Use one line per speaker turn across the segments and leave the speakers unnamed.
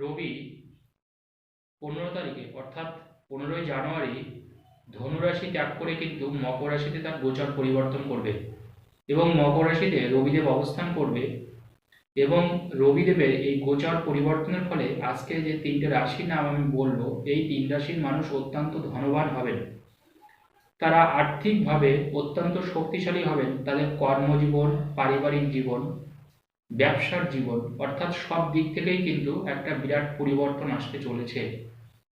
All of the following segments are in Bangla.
রবি পনেরো তারিখে, অর্থাৎ পনেরোই জানুয়ারি ধনুরাশি ত্যাগ করে কিন্তু মকর রাশিতে তার গোচর পরিবর্তন করবে এবং মকর রাশিতে রবিদেব অবস্থান করবে এবং রবিদেবের এই গোচর পরিবর্তনের ফলে আজকে যে তিনটে রাশির নাম আমি বলব, এই তিন রাশির মানুষ অত্যন্ত ধনবান হবেন। তারা আর্থিকভাবে অত্যন্ত শক্তিশালী হবেন। তাদের কর্মজীবন, পারিবারিক জীবন ব্যবসার জীবন, অর্থাৎ সব দিক থেকেই কিন্তু একটা বিরাট পরিবর্তন আসতে চলেছে।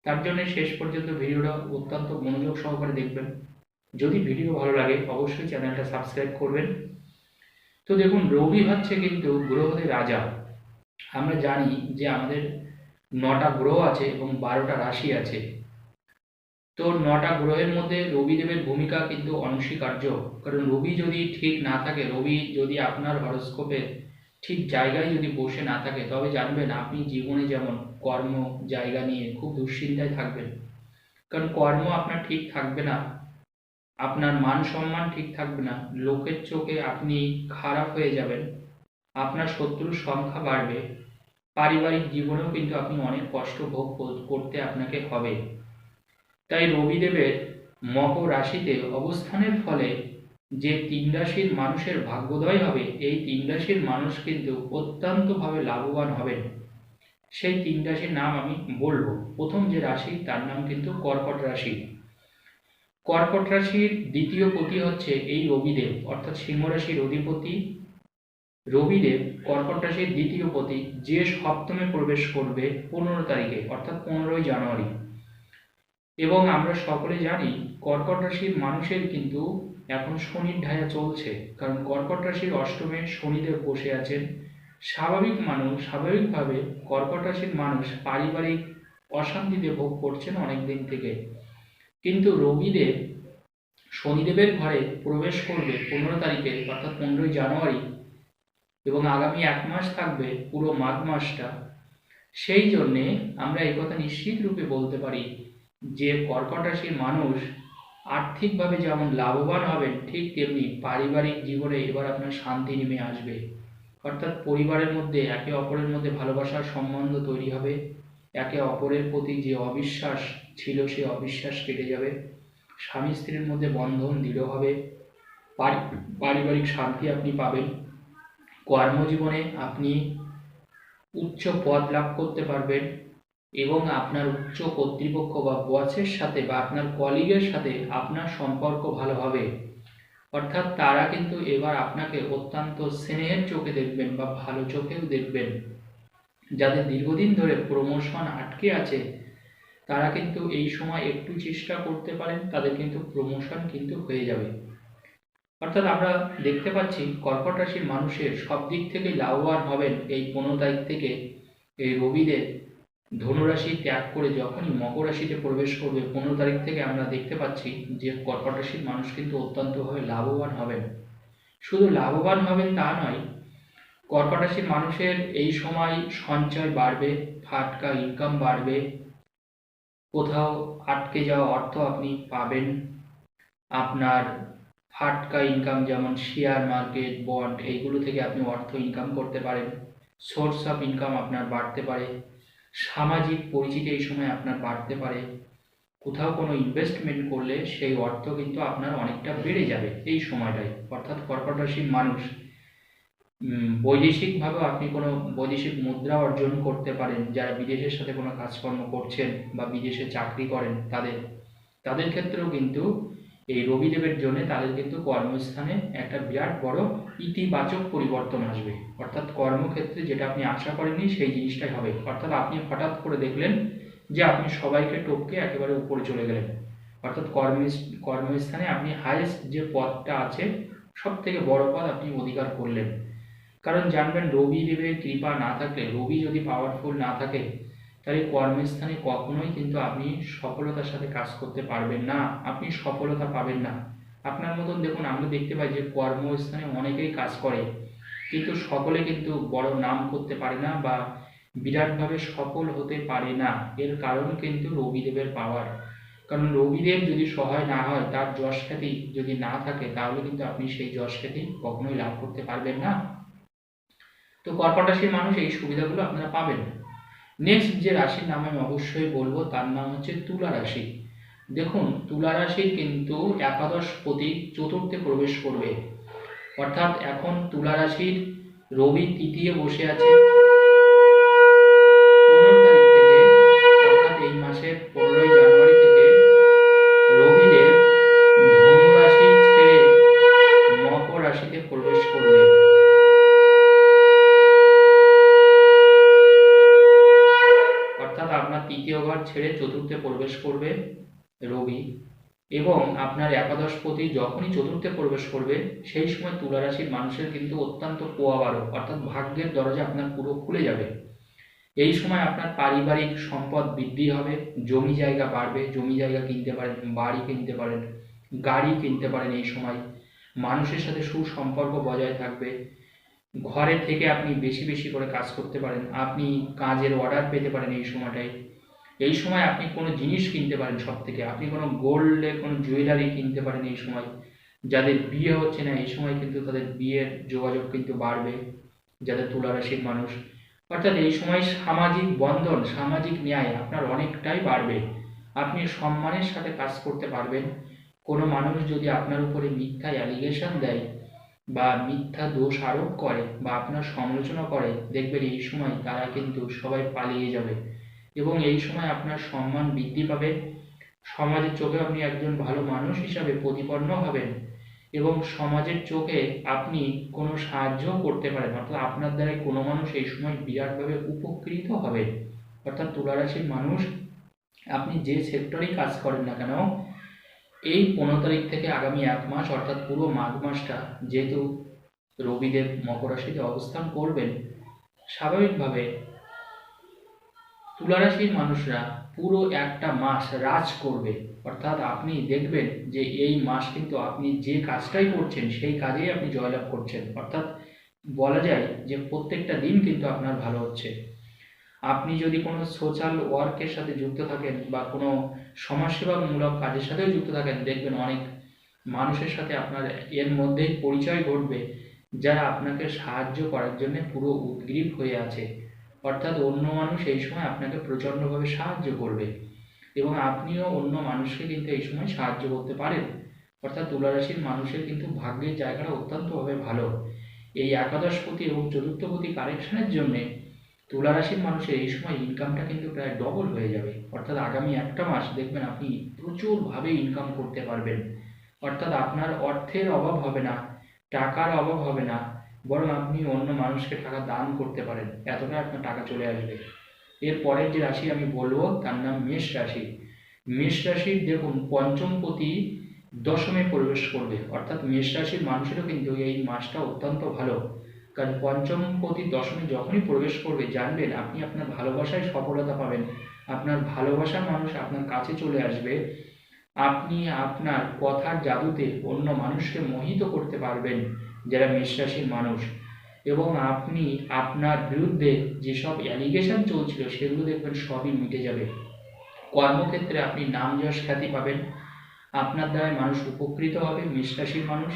তার জন্য শেষ পর্যন্ত ভিডিওটা অত্যন্ত মনোযোগ সহকারে দেখবেন। যদি ভিডিও ভালো লাগে, অবশ্যই চ্যানেলটা সাবস্ক্রাইব করবেন। তো দেখুন, রবি হচ্ছে কিন্তু গ্রহদের রাজা। আমরা জানি যে আমাদের নটা গ্রহ আছে এবং বারোটা রাশি আছে। তো নটা গ্রহের মধ্যে রবিদেবের ভূমিকা কিন্তু অনস্বীকার্য। কারণ রবি যদি ঠিক না থাকে, রবি যদি আপনার হরস্কোপে ঠিক জায়গায় যদি বসে না থাকে, তবে জানবেন আপনি জীবনে যেমন কর্ম, জায়গা নিয়ে খুব দুশ্চিন্তায় থাকবেন। কারণ কর্ম আপনার ঠিক থাকবে না, আপনার মান সম্মান ঠিক থাকবে না, লোকের চোখে আপনি খারাপ হয়ে যাবেন, আপনার শত্রুর সংখ্যা বাড়বে, পারিবারিক জীবনেও কিন্তু আপনি অনেক কষ্ট ভোগ করতে আপনাকে হবে। তাই রবিদেবের মকর রাশিতে অবস্থানের ফলে যে তিন রাশির মানুষের ভাগ্যোদয় হবে, এই তিন রাশির মানুষ কিন্তু অত্যন্তভাবে লাভবান হবেন। সেই তিন রাশির নাম আমি বলব। প্রথম যে রাশি, তার নাম কিন্তু কর্কট রাশি। কর্কট রাশির দ্বিতীয় পতি হচ্ছে এই রবিদেব, অর্থাৎ সিংহ রাশির অধিপতি। রবিদেব কর্কট রাশির দ্বিতীয় পতি, যে সপ্তমে প্রবেশ করবে পনেরো তারিখে, অর্থাৎ পনেরোই জানুয়ারি। এবং আমরা সকলে জানি, কর্কট রাশির মানুষের কিন্তু এখন শনির ঢায়া চলছে, কারণ কর্কট রাশির অষ্টমে শনিদেব বসে আছেন। স্বাভাবিক মানুষ, স্বাভাবিকভাবে কর্কট রাশির মানুষ পারিবারিক অশান্তিতে ভোগ করছেন অনেক দিন থেকে। কিন্তু রোগীদের শনিদেবের ঘরে প্রবেশ করবে পনেরো তারিখে, অর্থাৎ পনেরোই জানুয়ারি, এবং আগামী এক মাস থাকবে পুরো মাঘ মাসটা। সেই জন্যে আমরা এই কথা নিশ্চিত রূপে বলতে পারি যে কর্কট রাশির মানুষ আর্থিকভাবে যেমন লাভবান হবেন, ঠিক তেমনি পারিবারিক জীবনে এবার আপনার শান্তি নেমে আসবে। অর্থাৎ পরিবারের মধ্যে, একে অপরের মধ্যে ভালোবাসার সম্বন্ধ তৈরি হবে। একে অপরের প্রতি যে অবিশ্বাস ছিল সে অবিশ্বাস কেটে যাবে। স্বামী স্ত্রীর মধ্যে বন্ধন দৃঢ় হবে। পারিবারিক শান্তি আপনি পাবেন। কর্মজীবনে আপনি উচ্চ পদ লাভ করতে পারবেন। এবং আপনার উচ্চ কর্তৃপক্ষ বা বসের সাথে বা আপনার কলিগের সাথে আপনার সম্পর্ক ভালো হবে। অর্থাৎ তারা কিন্তু এবার আপনাকে অত্যন্ত স্নেহের চোখে দেখবেন বা ভালো চোখেও দেখবেন। যাদের দীর্ঘদিন ধরে প্রমোশন আটকে আছে, তারা কিন্তু এই সময় একটু চেষ্টা করতে পারেন, তাদের কিন্তু প্রমোশন কিন্তু হয়ে যাবে। অর্থাৎ আমরা দেখতে পাচ্ছি কর্কট রাশির মানুষের সব দিক থেকেই লাভবান হবেন এই পনেরো তারিখ থেকে এই রবিদের। ধনুরাশি ত্যাগ করে যখনই মকর রাশিতে প্রবেশ করবে, পনেরো তারিখ থেকে আমরা দেখতে পাচ্ছি যে কর্কট রাশির মানুষ কিন্তু অত্যন্তভাবে লাভবান হবেন। শুধু লাভবান হবেন তা নয়, কর্কট রাশির মানুষের এই সময় সঞ্চয় বাড়বে, ফাটকা ইনকাম বাড়বে, কোথাও আটকে যাওয়া অর্থ আপনি পাবেন। আপনার ফাটকা ইনকাম যেমন শেয়ার মার্কেট বন্ড এইগুলো থেকে আপনি অর্থ ইনকাম করতে পারেন। সোর্স অফ ইনকাম আপনার বাড়তে পারে। সামাজিক পরিচিতি এই সময় আপনার বাড়তে পারে। কোথাও কোনো ইনভেস্টমেন্ট করলে সেই অর্থ কিন্তু আপনার অনেকটা বেড়ে যাবে এই সময়টায়, অর্থাৎ কর্কট রাশির মানুষ বৈদেশিকভাবেও আপনি কোনো বৈদেশিক মুদ্রা অর্জন করতে পারেন, যারা বিদেশের সাথে কোনো কাজকর্ম করছেন বা বিদেশে চাকরি করেন, তাদের তাদের ক্ষেত্রেও কিন্তু এই রবিদেবের জন্য তাদের কিন্তু কর্মস্থানে একটা বিরাট বড় ইতিবাচক পরিবর্তন আসবে। অর্থাৎ কর্মক্ষেত্রে যেটা আপনি আশা করেননি, সেই জিনিসটাই হবে। অর্থাৎ আপনি হঠাৎ করে দেখলেন যে আপনি সবাইকে টপকে একেবারে উপরে চলে গেলেন। অর্থাৎ কর্ম কর্মস্থানে আপনি হায়েস্ট যে পদটা আছে সব থেকে বড় পদ আপনি অধিকার করলেন। কারণ জানবেন রবি দেবের কৃপা না থাকলে, রবি যদি পাওয়ারফুল না থাকে তাহলে কর্মস্থানে কখনোই কিন্তু আপনি সফলতার সাথে কাজ করতে পারবেন না। আপনি সফলতা পাবেন না। আপনার মতন দেখুন, আমরা দেখতে পাই যে কর্মস্থানে অনেকেই কাজ করে, কিন্তু সকলে কিন্তু বড় নাম করতে পারে না বা বিরাটভাবে সফল হতে পারে না। এর কারণ কিন্তু রবিদেবের পাওয়ার। কারণ রবিদেব যদি সহায় না হয়, তার যশ খ্যাতি যদি না থাকে, তাহলে কিন্তু আপনি সেই যশ খ্যাতি কখনোই লাভ করতে পারবেন না। তো কর্কট মানুষ এই সুবিধাগুলো আপনারা পাবেন। নেক্সট যে রাশির নাম আমি অবশ্যই বলব, তার নাম হচ্ছে তুলা রাশি। দেখুন, তুলা রাশি কিন্তু একাদশ প্রতীক চতুর্থে প্রবেশ করবে। অর্থাৎ এখন তুলা রাশির রবি তৃতীয় বসে আছে পনেরো তারিখ থেকে অর্থাৎ এই মাসের পনেরোই জানুয়ারি থেকে রবিদেব ধনু রাশি ছেড়ে মকর রাশিতে প্রবেশ করবে অর্থাৎ আপনার তৃতীয় ঘর ছেড়ে চতুর্থে প্রবেশ করবে রবি এবং আপনার একাদশপতি যখনই চতুর্থে প্রবেশ করবে, সেই সময় তুলা রাশির মানুষের কিন্তু অত্যন্ত পোয়াবারো অর্থাৎ ভাগ্যের দরজা আপনার পুরো খুলে যাবে। এই সময় আপনার পারিবারিক সম্পদ বৃদ্ধি হবে, জমি জায়গা বাড়বে, জমি জায়গা কিনতে পারেন, বাড়ি কিনতে পারেন, গাড়ি কিনতে পারেন এই সময়। মানুষের সাথে সুসম্পর্ক বজায় থাকবে। ঘরে থেকে আপনি বেশি বেশি করে কাজ করতে পারেন, আপনি কাজের অর্ডার পেতে পারেন এই সময়টায়। এই সময় আপনি কোনো জিনিস কিনতে পারেন সব থেকে। আপনি কোনো গোল্ডে কোনো জুয়েলারি কিনতে পারেন এই সময়। যাদের বিয়ে হচ্ছে না, এই সময় কিন্তু তাদের বিয়ের যোগাযোগ কিন্তু বাড়বে, যাদের তুলা রাশির মানুষ। অর্থাৎ এই সময় সামাজিক বন্ধন, সামাজিক ন্যায় আপনার অনেকটাই বাড়বে। আপনি সম্মানের সাথে কাজ করতে পারবেন। কোনো মানুষ যদি আপনার উপরে মিথ্যা অ্যালিগেশন দেয় বা মিথ্যা দোষ আরোপ করে বা আপনার সমালোচনা করে, দেখবেন এই সময় তারা কিন্তু সবাই পালিয়ে যাবে। এবং এই সময় আপনার সম্মান বৃদ্ধি পাবে। সমাজের চোখে আপনি একজন ভালো মানুষ হিসাবে প্রতিপন্ন হবেন এবং সমাজের চোখে আপনি কোনো সাহায্য করতে পারেন। অর্থাৎ আপনার দ্বারাই কোনো মানুষ এই সময় বিরাটভাবে উপকৃত হবে। অর্থাৎ তুলারাশির মানুষ, আপনি যে সেক্টরেই কাজ করেন না কেন, এই পনেরো তারিখ থেকে আগামী এক মাস, অর্থাৎ পুরো মাঘ মাসটা, যেহেতু রবিদেব মকর রাশিতে অবস্থান করবেন, স্বাভাবিকভাবে তুলারাশির মানুষরা পুরো একটা মাস রাজ করবে। অর্থাৎ আপনি দেখবেন যে এই মাস কিন্তু আপনি যে কাজটাই করছেন, সেই কাজেই আপনি জয়লাভ করছেন। অর্থাৎ বলা যায় যে প্রত্যেকটা দিন কিন্তু আপনার ভালো হচ্ছে। আপনি যদি কোনো সোশ্যাল ওয়ার্কের সাথে যুক্ত থাকেন বা কোনো সমাজসেবামূলক কাজের সাথেও যুক্ত থাকেন, দেখবেন অনেক মানুষের সাথে আপনার এর মধ্যেই পরিচয় ঘটবে, যারা আপনাকে সাহায্য করার জন্য পুরো উদ্গ্রীব হয়ে আছে। অর্থাৎ অন্য মানুষ এই সময় আপনাকে প্রচণ্ডভাবে সাহায্য করবে এবং আপনিও অন্য মানুষকে কিন্তু এই সময় সাহায্য করতে পারেন। অর্থাৎ তুলারাশির মানুষের কিন্তু ভাগ্যের জায়গাটা অত্যন্তভাবে ভালো। এই একাদশপতি এবং চতুর্থপতি কারেকশনের জন্যে তুলারাশির মানুষের এই সময় ইনকামটা কিন্তু প্রায় ডবল হয়ে যাবে। অর্থাৎ আগামী একটা মাস দেখবেন আপনি প্রচুরভাবে ইনকাম করতে পারবেন। অর্থাৎ আপনার অর্থের অভাব হবে না, টাকার অভাব হবে না বরং আপনি অন্য মানুষকে টাকা দান করতে পারেন। এতটা আপনার টাকা চলে আসবে। এর পরের যে রাশি আমি বলব, তার নাম মেষ রাশি। মেষ রাশির দেখুন পঞ্চমপতি দশমে প্রবেশ করবে। অর্থাৎ মেষ রাশির মানুষেরও কিন্তু এই মাসটা অত্যন্ত ভালো। কারণ পঞ্চমপতি দশমে যখনই প্রবেশ করবে, জানবেন আপনি আপনার ভালোবাসায় সফলতা পাবেন। আপনার ভালোবাসার মানুষ আপনার কাছে চলে আসবে। আপনি আপনার কথার জাদুতে অন্য মানুষকে মোহিত করতে পারবেন। যারা মেষ রাশির মানুষ। এবং আপনি আপনার বিরুদ্ধে যেসব অ্যালিগেশন চলছিল সেগুলো দেখবেন সবই মিটে যাবে। কর্মক্ষেত্রে আপনি নাম যশ খ্যাতি পাবেন। আপনার দ্বারাই মানুষ উপকৃত হবে মেষ রাশির মানুষ।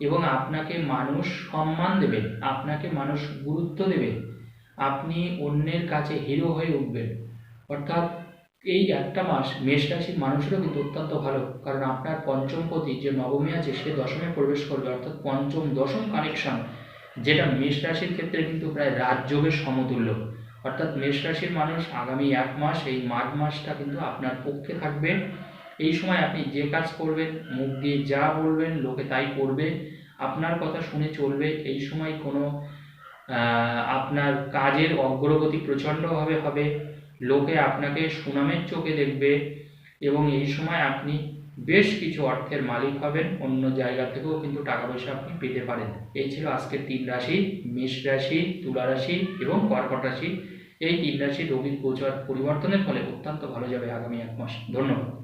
এবং আপনাকে মানুষ সম্মান দেবে, আপনাকে মানুষ গুরুত্ব দেবে। আপনি অন্যের কাছে হিরো হয়ে উঠবেন। অর্থাৎ এই একটা মাস মেষ রাশির মানুষেরও কিন্তু অত্যন্ত ভালো, কারণ আপনার পঞ্চমপতি যে নবমী আছে, সে দশমে প্রবেশ করবে, অর্থাৎ পঞ্চম দশম কানেকশন যেটা মেষ রাশির ক্ষেত্রে কিন্তু প্রায় রাজযোগের সমতুল্য। অর্থাৎ মেষ রাশির মানুষ আগামী এক মাস, এই মাঘ মাসটা কিন্তু আপনার পক্ষে থাকবে। এই সময় আপনি যে কাজ করবেন, মুখ দিয়ে যা বলবেন, লোকে তাই করবে, আপনার কথা শুনে চলবে। এই সময় কোনো আপনার কাজের অগ্রগতি প্রচণ্ডভাবে হবে। লোকে আপনাকে সুনামের চোখে দেখবে এবং এই সময় আপনি বেশ কিছু অর্থের মালিক হবেন, অন্য জায়গা থেকেও কিন্তু টাকা পয়সা আপনি পেতে পারেন। এই ছিল আজকের তিন রাশি, মেষ রাশি, তুলা রাশি এবং কর্কট রাশি। এই তিন রাশি রোগীর গোচর পরিবর্তনের ফলে অত্যন্ত ভালো যাবে আগামী এক মাস। ধন্যবাদ।